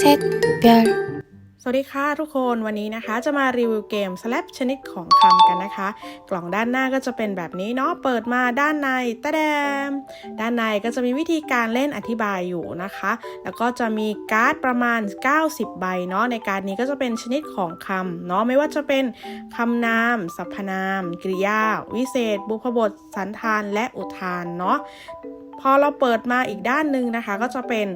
셋별สวัสดีค่ะทุกคนวันนี้นะคะจะมารีวิวเกม Slap ชนิดของคำกันนะคะ กล่องด้านหน้าก็จะเป็นแบบนี้เนาะเปิดมาด้านในตะแดม ด้านในก็จะมีวิธีการเล่นอธิบายอยู่นะคะ แล้วก็จะมีการ์ดประมาณ 90 ใบเนาะในการนี้ก็จะเป็นชนิดของคำเนาะไม่ว่าจะเป็นคำนาม สรรพนาม กริยา วิเศษ บุพบท สันธานและอุทานเนาะพอเราเปิดมาอีกด้านหนึ่งนะคะ ก็จะเป็น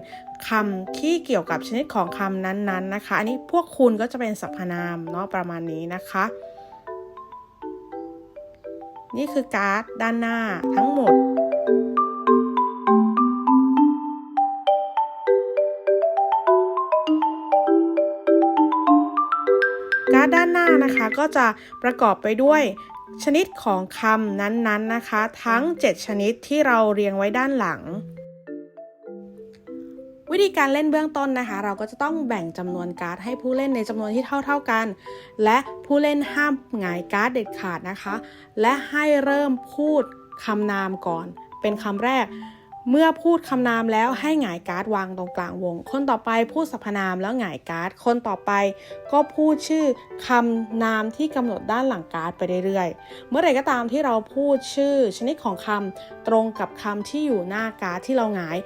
คำที่เกี่ยวกับชนิดของคำนั้นๆนะคะ อันนี้พวกคุณก็จะเป็นสรรพนามเนาะประมาณนี้นะคะ นี่คือการ์ดด้านหน้าทั้งหมดการ์ดด้านหน้านะคะก็จะประกอบไปด้วย ชนิดของคำนั้นๆนะคะ ทั้ง 7 ชนิดที่เราเรียงไว้ด้านหลัง วิธีการเล่นเบื้องต้นนะคะ เราก็จะต้องแบ่งจำนวนการ์ดให้ผู้เล่นในจำนวนที่เท่า ๆกัน และผู้เล่นห้ามหงายการ์ดเด็ดขาดนะคะ และให้เริ่มพูดคำนามก่อน เป็นคำแรก เมื่อพูดคำนามแล้วให้หงายการ์ดวางตรงกลางวง คนต่อไปพูดสรรพนามแล้วหงายการ์ด คนต่อไปก็พูดชื่อคำนามที่กำหนดด้านหลังการ์ดไปเรื่อยๆ เมื่อไหร่ก็ตามที่เราพูดชื่อชนิดของคำตรงกับคำที่อยู่หน้าการ์ดที่เราหงาย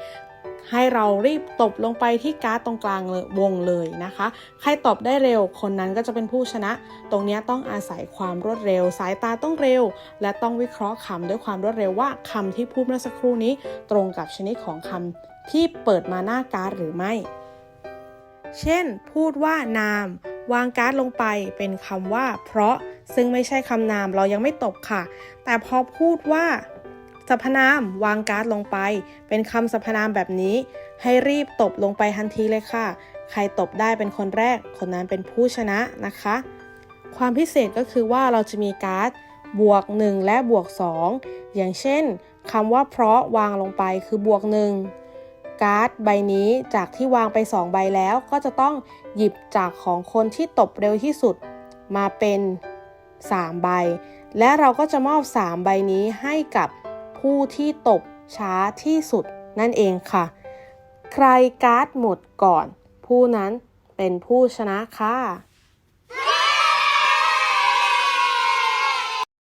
ให้เรารีบตบลงไปที่การ์ดตรงกลางเลยวงเลยนะคะ ใครตบได้เร็วคนนั้นก็จะเป็นผู้ชนะ ตรงนี้ต้องอาศัยความรวดเร็ว สายตาต้องเร็ว และต้องวิเคราะห์คำด้วยความรวดเร็วว่าคำที่พูดเมื่อสักครู่นี้ ตรงกับชนิดของคำที่เปิดมาหน้าการ์ดหรือไม่ เช่น พูดว่านาม วางการ์ดลงไปเป็นคำว่า เพราะซึ่งไม่ใช่คำนามเรายังไม่ตบค่ะ แต่พอพูดว่า สรรพนามวางการ์ดลงไป เป็นคำสรรพนามแบบนี้ ให้รีบตบลงไปทันทีเลยค่ะ ใครตบได้เป็นคนแรก คนนั้นเป็นผู้ชนะนะคะ ความพิเศษก็คือว่าเราจะมีการ์ดบวก 1 และบวก 2 อย่างเช่นคำว่าเพราะวางลงไปคือบวก 1 การ์ดใบนี้จากที่วางไป 2 ใบแล้วก็จะต้องหยิบจากของคนที่ตบเร็วที่สุดมาเป็น 3 ใบ และเราก็จะมอบ 3 ใบนี้ให้กับ ผู้ที่ตบช้าที่สุดนั่นเองค่ะ ใครการ์ดหมดก่อน ผู้นั้นเป็นผู้ชนะค่ะ